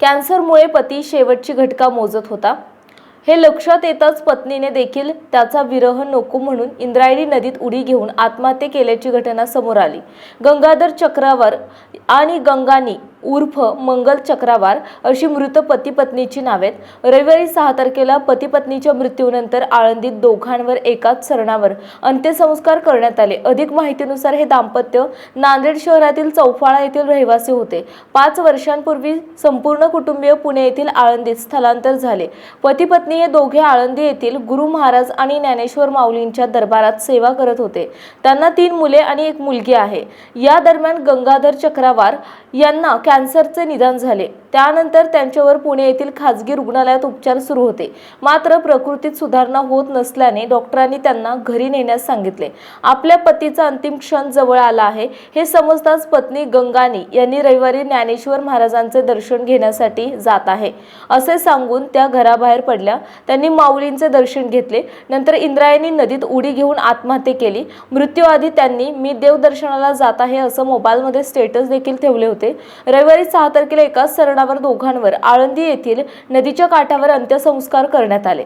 कॅन्सरमुळे पती शेवटची घटका मोजत होता. हे लक्षात येताच पत्नीने देखील त्याचा विरह नको म्हणून इंद्रायणी नदीत उडी घेऊन आत्महत्या केल्याची घटना समोर आली. गंगाधर चक्रावर आणि गंगानी उर्फ मंगल चक्रावार अशी मृत पती पत्नीची नावेत. रविवारी सहा तारखेला पती पत्नीच्या मृत्यूनंतर आळंदीत दोघांवर एकाच सरणावर अंत्यसंस्कार करण्यात आले. अधिक माहितीनुसार हे दाम्पत्य नांदेड शहरातील चौफाळा येथील रहिवासी होते. पाच वर्षांपूर्वी संपूर्ण कुटुंबीय पुणे येथील आळंदीत स्थलांतर झाले. पती पत्नी हे दोघे आळंदी येथील गुरु महाराज आणि ज्ञानेश्वर माऊलींच्या दरबारात सेवा करत होते. त्यांना तीन मुले आणि एक मुलगी आहे. या दरम्यान गंगाधर चक्रावार यांना कॅन्सरचे निदान झाले. त्यानंतर त्यांच्यावर पुणे येथील खाजगी रुग्णालयात उपचार सुरू होते. मात्र प्रकृतीत सुधारणा होत नसल्याने डॉक्टरांनी त्यांना घरी नेण्यास सांगितले. आपल्या पतीचा अंतिम क्षण जवळ आला आहे. हे समजताच पत्नी गंगानी यांनी रविवारी ज्ञानेश्वर महाराजांचे दर्शन घेण्यासाठी जात आहे. असे सांगून त्या घराबाहेर पडल्या. त्यांनी माऊलींचे दर्शन घेतले. नंतर इंद्रायणी नदीत उडी घेऊन आत्महत्या केली. मृत्यूआधी त्यांनी मी देवदर्शनाला जात आहे असं मोबाईलमध्ये स्टेटस देखील ठेवले होते. रविवारी सहा तारखेला एकाच सरणावर दोघांवर आळंदी येथील नदीच्या काठावर अंत्यसंस्कार करण्यात आले.